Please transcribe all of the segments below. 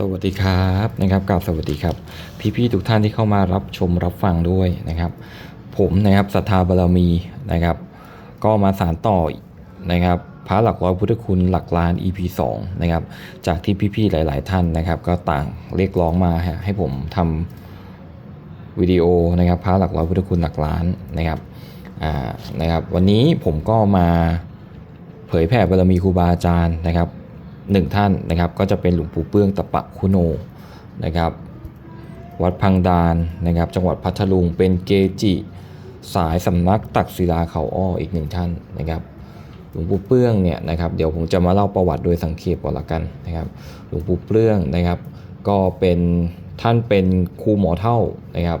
สวัสดีครับนะครับกับสวัสดีครับ พี่ๆทุกท่านที่เข้ามารับชมรับฟังด้วยนะครับ ผมนะครับศรัทธาบารมีนะครับ ก็มาสารต่อนะครับพระหลักร้อยพุทธคุณหลักล้าน EP 2นะครับจากที่พี่ๆหลาย ๆ ท่านนะครับ ก็ต่างเรียกร้องมาฮะให้ผมทำวิดีโอนะครับพระหลักร้อยพุทธคุณหลักล้านนะครับอ่านะครับ วันนี้ผมก็มาเผยแผ่บารมีครูบาอาจารย์นะครับ หนึ่งท่านนะครับ ก็จะเป็นหลวงปู่เปื้องตะปะคุโนนะครับ วัดพังดานนะครับ จังหวัดพัทลุงเป็นเกจิสายสำนักตักศิลาเขาอ้ออีกหนึ่งท่านนะครับหลวงปู่เปื้องเนี่ยนะครับเดี๋ยวผมจะมาเล่าประวัติโดยสังเขปก่อนละกันนะครับ หลวงปู่เปื้องนะครับ ก็เป็นท่านเป็นครูหมอเท่านะครับ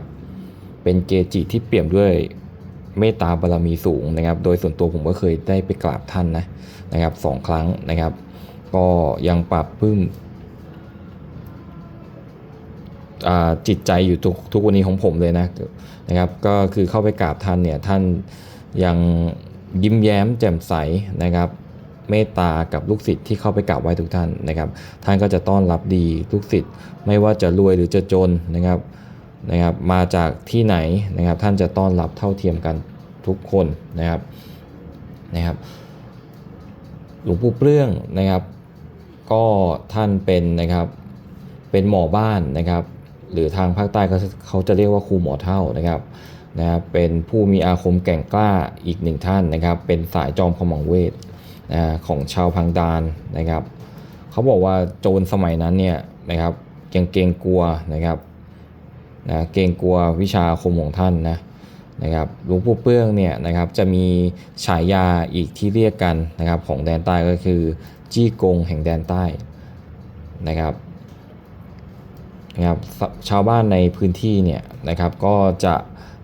เป็นเกจิที่เปี่ยมด้วยเมตตาบารมีสูงนะครับ โดยส่วนตัวผมก็เคยได้ไปกราบท่านนะนะครับสองครั้งนะครับ ก็ยังปรับปลื้มอ่าจิตใจอยู่ทุกทุกวันนี้ของผมเลยนะนะครับ ก็คือเข้าไปกราบท่านเนี่ยท่านยังยิ้มแย้มแจ่มใสนะครับ เมตตากับลูกศิษย์ที่เข้าไปกราบไหว้ทุกท่านนะครับ ท่านก็จะต้อนรับดีลูกศิษย์ไม่ว่าจะรวยหรือจะจนนะครับนะครับ มาจากที่ไหนนะครับ ท่านจะต้อนรับเท่าเทียมกันทุกคนนะครับนะครับ หลวงปู่เปลื้องนะครับ ก็ท่านเป็นนะครับเป็นหมอบ้านนะครับ หรือทางภาคใต้เขาเขาจะเรียกว่าครูหมอเท่านะครับนะครับเป็นผู้มีอาคมแก่งกล้าอีกหนึ่งท่านนะครับ เป็นสายจอมขมังเวทนะของชาวพังดานนะครับเขาบอกว่าโจรสมัยนั้นเนี่ยนะครับยังเกรงกลัวนะครับนะเกรงกลัววิชาอาคมของท่านนะนะครับหลวงปู่เปื้องเนี่ยนะครับจะมีฉายาอีกที่เรียกกันนะครับของแดนใต้ก็คือ จี้กงแห่งแดนใต้นะครับนะครับชาวบ้านในพื้นที่เนี่ยนะครับก็จะ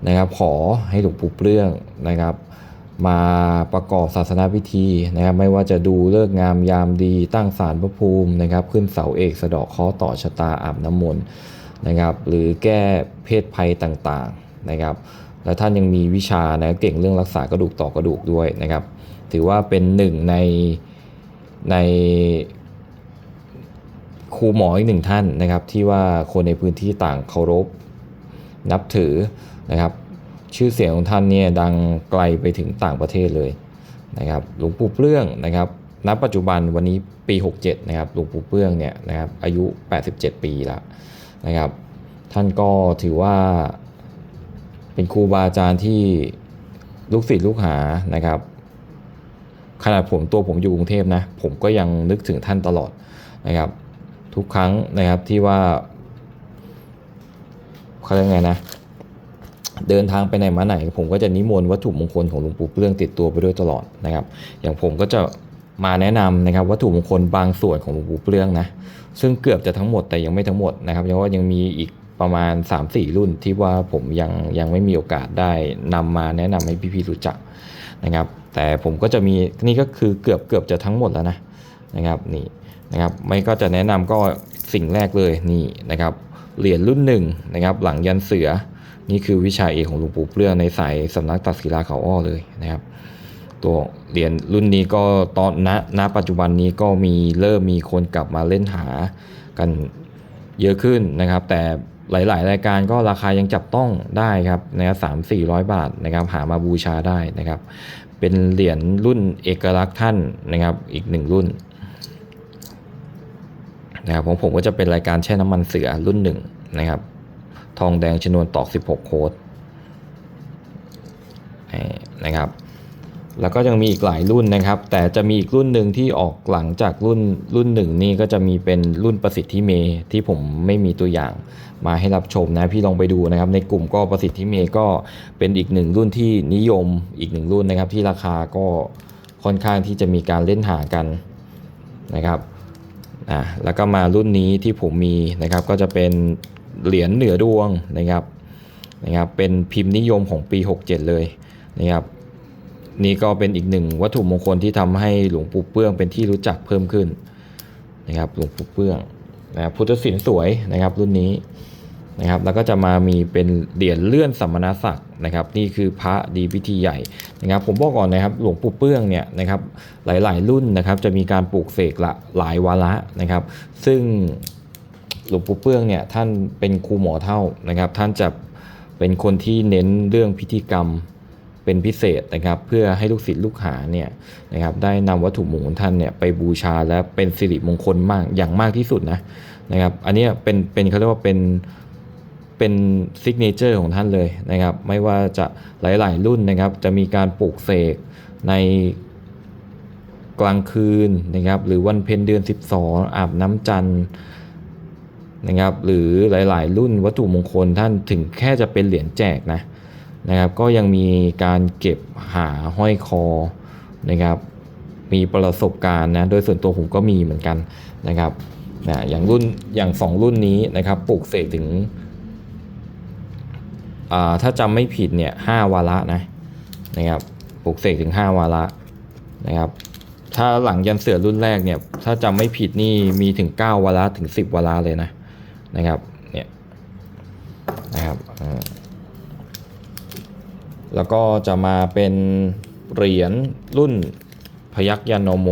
นะครับขอให้หลวงปู่เปลื้องนะครับ มาประกอบศาสนาพิธีนะครับ ไม่ว่าจะดูเลิกงามยามดีตั้งศาลพระภูมินะครับ ขึ้นเสาเอกสะดาะเคาะต่อชะตาอาบน้ำมนต์นะครับ หรือแก้เพศภัยต่างๆนะครับ และท่านยังมีวิชานะเก่งเรื่องรักษากระดูกต่อกระดูกด้วยนะครับ ถือว่าเป็นหนึ่งใน ในครูหมออีกหนึ่งท่านนะครับ ที่ว่าคนในพื้นที่ต่างเคารพนับถือนะครับ ชื่อเสียงของท่านเนี่ยดังไกลไปถึงต่างประเทศเลยนะครับหลวงปู่เปลื้องนะครับณปัจจุบันวันนี้ปี 67 นะครับหลวงปู่เปลื้องเนี่ยนะครับอายุ 87 ปีแล้วนะครับ ท่านก็ถือว่าเป็นครูบาอาจารย์ที่ลูกศิษย์ลูกหานะครับ ขนาดผมตัวผมอยู่กรุงเทพนะ ผมก็ยังนึกถึงท่านตลอดนะครับ ทุกครั้งนะครับที่ว่าเขาเรียกไงนะ เดินทางไปไหนมาไหน ผมก็จะนิมนต์วัตถุมงคลของหลวงปู่เปลื้องติดตัวไปด้วยตลอดนะครับ อย่างผมก็จะมาแนะนำนะครับวัตถุมงคลบางส่วนของหลวงปู่เปลื้องนะซึ่งเกือบจะทั้งหมดแต่ยังไม่ทั้งหมดนะครับเพราะว่ายังมีอีกประมาณ 3-4 รุ่นที่ว่าผมยังยังไม่มีโอกาสได้นำมาแนะนำให้พี่ๆรู้จักนะครับ แต่ผมก็จะมีนี่ก็คือเกือบเกือบจะทั้งหมดแล้วนะนะครับนี่นะครับไม่ก็จะแนะนำก็สิ่งแรกเลยนี่นะครับเหรียญรุ่นหนึ่งนะครับหลังยันเสือนี่คือวิชาเอกของหลวงปู่เปลืองในสายสำนักตัดศิลาเขาอ้อเลยนะครับตัวเหรียญรุ่นนี้ก็ตอนณณปัจจุบันนี้ก็มีเริ่มมีคนกลับมาเล่นหากันเยอะขึ้นนะครับ แต่หลาย ๆ รายการก็ราคายังจับต้องได้ครับนะครับสามสี่ร้อยบาทนะครับหามาบูชาได้นะครับ เป็นเหรียญรุ่นเอกลักษณ์ท่านนะครับอีกหนึ่งรุ่นนะครับของผมก็จะเป็นรายการแช่น้ำมันเสือรุ่นหนึ่งนะครับ ทองแดงชนวนตอก 16 โค้ดนะครับ แล้วก็ยังมีอีกหลายรุ่นนะครับ แต่จะมีอีกรุ่นหนึ่งที่ออกหลังจากรุ่นรุ่นหนึ่งนี่ก็จะมีเป็นรุ่นประสิทธิเมที่ผมไม่มีตัวอย่าง มาให้รับชมนะพี่ลองไปดูนะครับ ในกลุ่มก็ประสิทธิเมก็เป็นอีกหนึ่งรุ่นที่นิยมอีกหนึ่งรุ่นนะครับ ที่ราคาก็ค่อนข้างที่จะมีการเล่นหากันนะครับอะแล้วก็มารุ่นนี้ที่ผมมีนะครับก็จะเป็นเหรียญเหนือดวงนะครับนะครับ เป็นพิมพ์นิยมของปี 67 เลยนะครับนี่ก็เป็นอีกหนึ่งวัตถุมงคลที่ทำให้หลวงปู่เปื้องเป็นที่รู้จักเพิ่มขึ้นนะครับหลวงปู่เปื้องนะครับพุทธศิลป์สวยนะครับรุ่นนี้ นะครับแล้วก็จะมามีเป็นเหรียญเลื่อนสัมมนาศักดิ์นะครับนี่คือพระดีพิธีใหญ่นะครับผมบอกก่อนนะครับหลวงปู่เปื้องเนี่ยนะครับหลายๆ รุ่นนะครับจะมีการปลูกเสกละหลายวาระนะครับ ซึ่งหลวงปู่เปื้องเนี่ยท่านเป็นครูหมอเท่านะครับ ท่านจะเป็นคนที่เน้นเรื่องพิธีกรรมเป็นพิเศษนะครับ เพื่อให้ลูกศิษย์ลูกหาเนี่ยนะครับได้นำวัตถุมงคลท่านเนี่ยไปบูชาและเป็นสิริมงคลมากอย่างมากที่สุดนะนะครับ อันนี้เป็นเป็นเขาเรียกว่าเป็น เป็นซิกเนเจอร์ของท่านเลยนะครับ ไม่ว่าจะหลาย ๆ รุ่นนะครับ จะมีการปลูกเสกในกลางคืนนะครับ หรือวันเพ็ญเดือน 12 อาบน้ำจันทร์นะครับ หรือหลาย ๆ รุ่นวัตถุมงคลท่านถึงแค่จะเป็นเหรียญแจกนะนะครับ ก็ยังมีการเก็บหาห้อยคอนะครับ มีประสบการณ์นะ โดยส่วนตัวผมก็มีเหมือนกันนะครับนะอย่างรุ่นอย่างสองรุ่นนี้นะครับปลูกเสกถึง ถ้าจำไม่ผิดเนี่ยห้าวาระนะนะครับปลูกเสกถึง 5 วาระนะครับ ถ้าหลังยันเสือรุ่นแรกเนี่ย ถ้าจำไม่ผิดนี่มีถึง 9 วาระถึง 10 วาระเลยนะนะครับเนี่ยนะครับแล้วก็จะมาเป็นเหรียญรุ่นพยักยานโนโม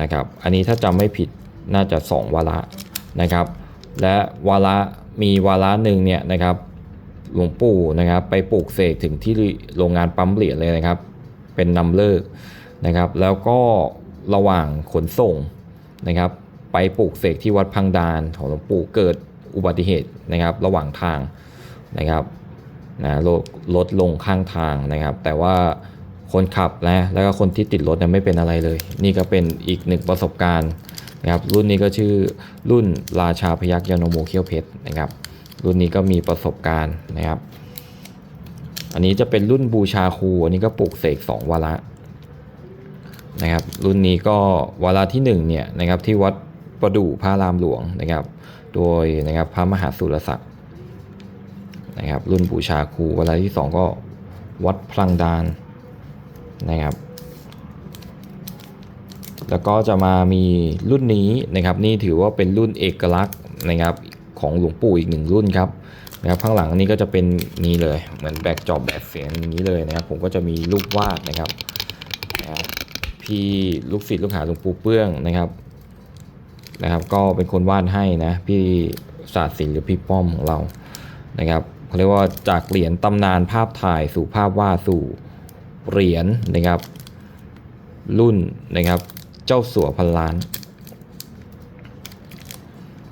นะครับ อันนี้ถ้าจำไม่ผิดน่าจะ 2 วาระนะครับ และวาระมีวาระหนึ่งเนี่ยนะครับ หลวงปู่นะครับ ไปปลูกเสกถึงที่โรงงานปั๊มเหรียญเลยนะครับ เป็นนำเลิกนะครับ แล้วก็ระหว่างขนส่งนะครับ ไปปลูกเสกที่วัดพังดานของหลวงปู่เกิดอุบัติเหตุนะครับ ระหว่างทางนะครับนะรถรถลงข้างทางนะครับ แต่ว่าคนขับนะแล้วก็คนที่ติดรถเนี่ยไม่เป็นอะไรเลย นี่ก็เป็นอีกหนึ่งประสบการณ์นะครับ รุ่นนี้ก็ชื่อรุ่นราชาพยักยานโมเขี้ยวเพชรนะครับ รุ่นนี้ก็มีประสบการณ์นะครับ อันนี้จะเป็นรุ่นบูชาครู อันนี้ก็ปลูกเสก2วาระนะครับ รุ่นนี้ก็วาระที่1เนี่ยนะครับที่วัดประดู่พระรามหลวงนะครับ โดยนะครับพระมหาสุรศักดิ์นะครับ รุ่นบูชาครูวาระที่ 2 ก็วัดพลังดานนะครับ แล้วก็จะมามีรุ่นนี้นะครับ นี่ถือว่าเป็นรุ่นเอกลักษณ์นะครับ ของหลวงปู่อีกหนึ่งรุ่นครับนะครับข้างหลังนี้ก็จะเป็นนี้เลยเหมือนแบกจอบแบบเสียงนี้เลยนะครับ ผมก็จะมีรูปวาดนะครับนะครับพี่ลูกศิษย์ลูกหาหลวงปู่เปื้องนะครับนะครับ ก็เป็นคนวาดให้นะพี่ศาสตร์ศิลป์หรือพี่ป้อมของเรานะครับเขาเรียกว่าจากเหรียญตำนานภาพถ่ายสู่ภาพวาดสู่เหรียญนะครับ รุ่นนะครับ เจ้าสัวพันล้าน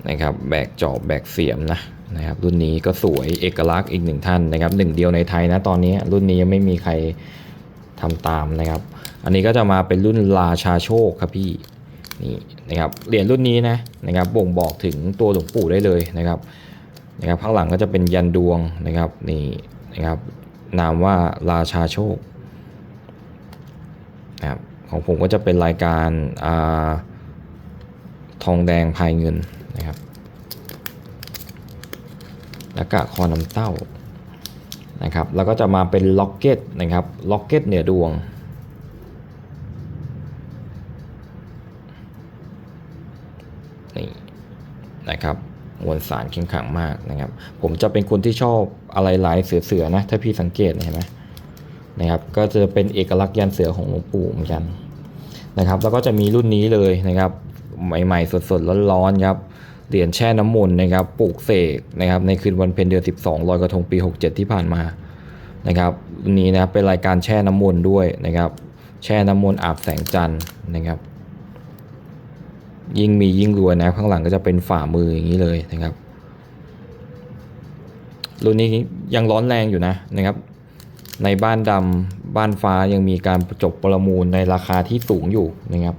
นะครับแบกจอบแบกเสียมนะนะครับรุ่นนี้ก็สวยเอกลักษณ์อีกหนึ่งท่านนะครับหนึ่งเดียวในไทยนะตอนนี้รุ่นนี้ยังไม่มีใครทำตามนะครับ อันนี้ก็จะมาเป็นรุ่นราชาโชคครับพี่นี่นะครับเหรียญรุ่นนี้นะนะครับบ่งบอกถึงตัวหลวงปู่ได้เลยนะครับนะครับข้างหลังก็จะเป็นยันดวงนะครับนี่นะครับนามว่าราชาโชคนะครับของผมก็จะเป็นรายการอาทองแดงพายเงิน นะครับแล้วก็คอน้ำเต้านะครับ แล้วก็จะมาเป็นล็อกเก็ตนะครับ ล็อกเก็ตเหนือดวง นี่นะครับมวลสารเข้มขังมากนะครับ ผมจะเป็นคนที่ชอบอะไรลายเสือๆนะ ถ้าพี่สังเกตเห็นไหมนะครับ ก็จะเป็นเอกลักษณ์ยันเสือของหลวงปู่เหมือนกันนะครับ แล้วก็จะมีรุ่นนี้เลยนะครับ ใหม่ๆสดๆร้อนๆครับ เหรียญแช่น้ำมนต์นะครับปลูกเสกนะครับในคืนวันเพ็ญเดือน 12ลอยกระทงปี 67 ที่ผ่านมานะครับรุ่นนี้นะเป็นรายการแช่น้ำมนต์ด้วยนะครับแช่น้ำมนต์อาบแสงจันทร์นะครับยิ่งมียิ่งรวยนะข้างหลังก็จะเป็นฝ่ามืออย่างนี้เลยนะครับรุ่นนี้ยังร้อนแรงอยู่นะนะครับ ในบ้านดำบ้านฟ้ายังมีการจบประมูลในราคาที่สูงอยู่นะครับ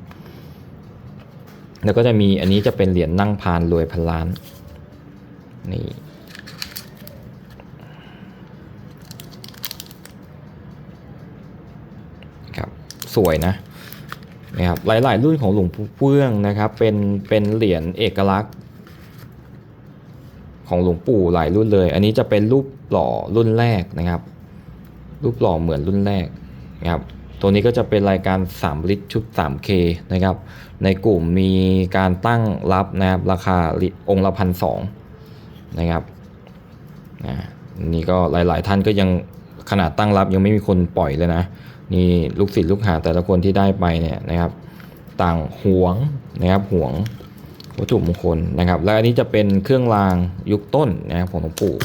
แล้วก็จะมีอันนี้จะเป็นเหรียญนั่งพานรวยพันล้าน นี่ ครับสวยนะนะครับหลาย ๆ รุ่นของหลวงปู่เฟื่องนะครับเป็นเป็นเหรียญเอกลักษณ์ ของหลวงปู่หลายรุ่นเลย อันนี้จะเป็นรูปหล่อรุ่นแรกนะครับ รูปหล่อเหมือนรุ่นแรกนะครับ ตัวนี้ก็จะเป็นรายการ 3 ลิตรชุด 3K นะครับ ในกลุ่มมีการตั้งรับนะครับราคาองค์ละพันสองนะครับนะนี่ก็หลาย ๆ ท่านก็ยังขนาดตั้งรับยังไม่มีคนปล่อยเลยนะ นี่ลูกศิษย์ลูกหาแต่ละคนที่ได้ไปเนี่ยนะครับ ต่างหวงนะครับหวงวัตถุมงคลนะครับ แล้วอันนี้จะเป็นเครื่องรางยุคต้นนะครับของหลวงปู่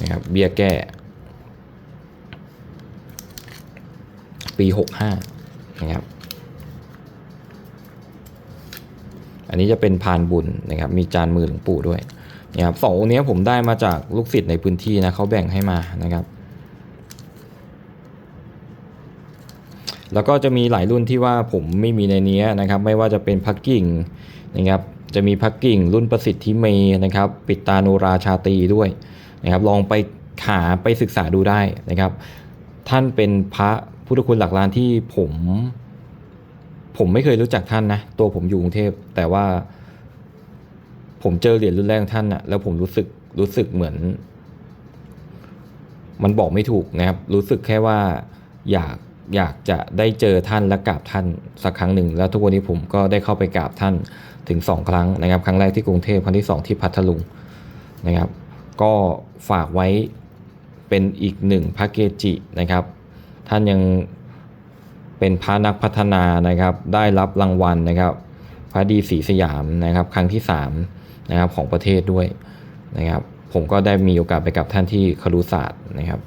นะครับเบี้ยแก้ ปีหกห้านะครับ อันนี้จะเป็นพานบุญนะครับ มีจานมือหลวงปู่ด้วยนะครับสององค์นี้ผมได้มาจากลูกศิษย์ในพื้นที่นะเขาแบ่งให้มานะครับ แล้วก็จะมีหลายรุ่นที่ว่าผมไม่มีในนี้นะครับ ไม่ว่าจะเป็นพักกิ่งนะครับ จะมีพักกิ่งรุ่นประสิทธิเมนะครับ ปิดตาโนราชาตีด้วยนะครับ ลองไปหาไปศึกษาดูได้นะครับ ท่านเป็นพระ พุทธคุณหลักล้านที่ผม ผมไม่เคยรู้จักท่านนะ ตัวผมอยู่กรุงเทพ แต่ว่า ผมเจอเหรียญรุ่นแรกของท่านอะแล้วผมรู้สึกรู้สึกเหมือน มันบอกไม่ถูกนะครับ รู้สึกแค่ว่าอยากอยากจะได้เจอท่านและกราบท่านสักครั้งหนึ่ง แล้วทุกวันนี้ผมก็ได้เข้าไปกราบท่านถึงสองครั้งนะครับ ครั้งแรกที่กรุงเทพครั้งที่สองที่พัทลุงนะครับ ก็ฝากไว้เป็นอีกหนึ่งพระเกจินะครับ ท่านยังเป็นพระนักพัฒนานะครับ ได้รับรางวัลนะครับ พระดีศรีสยามนะครับ ครั้งที่3นะครับของประเทศด้วยนะครับ ผมก็ได้มีโอกาสไปกับท่านที่ครุศาสตร์นะครับ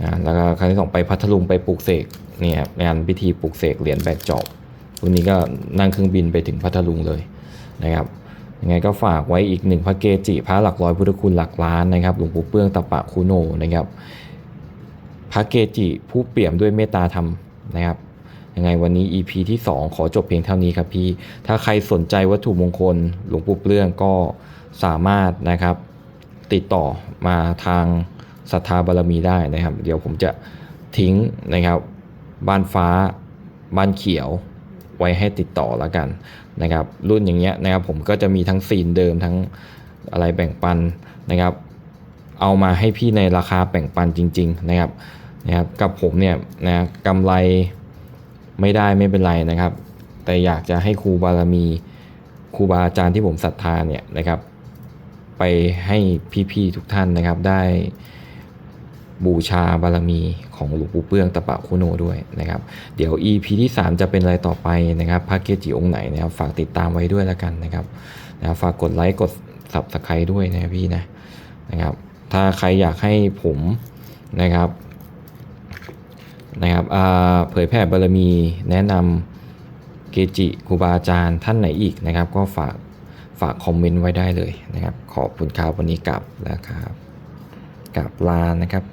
นะแล้วก็ครั้งที่สองไปพัทลุงไปปลูกเสกเนี่ยครับงานพิธีปลูกเสกเหรียญแบกจอบวันนี้ก็นั่งเครื่องบินไปถึงพัทลุงเลยนะครับยังไงก็ฝากไว้อีกหนึ่งพระเกจิพระหลักร้อยพุทธคุณหลักล้านนะครับหลวงปู่เปื้องตะปะคุโนนะครับ พระเกจิผู้เปี่ยมด้วยเมตตาธรรมนะครับยังไงวันนี้ EP ที่ 2 ขอจบเพียงเท่านี้ครับพี่ ถ้าใครสนใจวัตถุมงคลหลวงปู่เปลื้องก็สามารถนะครับ ติดต่อมาทางศรัทธาบารมีได้นะครับ เดี๋ยวผมจะทิ้งนะครับ บ้านฟ้า บ้านเขียวไว้ให้ติดต่อแล้วกันนะครับ รุ่นอย่างเงี้ยนะครับ ผมก็จะมีทั้งซีนเดิมทั้งอะไรแบ่งปันนะครับ เอามาให้พี่ในราคาแบ่งปันจริง ๆ นะครับ นะครับกับผมเนี่ยนะกำไรไม่ได้ไม่เป็นไรนะครับ แต่อยากจะให้ครูบารมีครูบาอาจารย์ที่ผมศรัทธาเนี่ยนะครับ ไปให้พี่ๆทุกท่านนะครับได้บูชาบารมีของหลวงปู่เปื้องตะปะคุโนด้วยนะครับ เดี๋ยว EP ที่ 3 จะเป็นอะไรต่อไปนะครับพระเกจิองค์ไหนนะครับ ฝากติดตามไว้ด้วยแล้วกันนะครับนะฝากกดไลค์กด subscribe ด้วยนะพี่นะนะครับ ถ้าใครอยากให้ผมนะครับ นะครับเผยแผ่บารมีแนะนำเกจิครูบาอาจารย์ท่านไหนอีกนะครับ ก็ฝากฝากคอมเมนต์ไว้ได้เลยนะครับ ขอบคุณครับวันนี้กลับแล้วครับกลับลานะครับ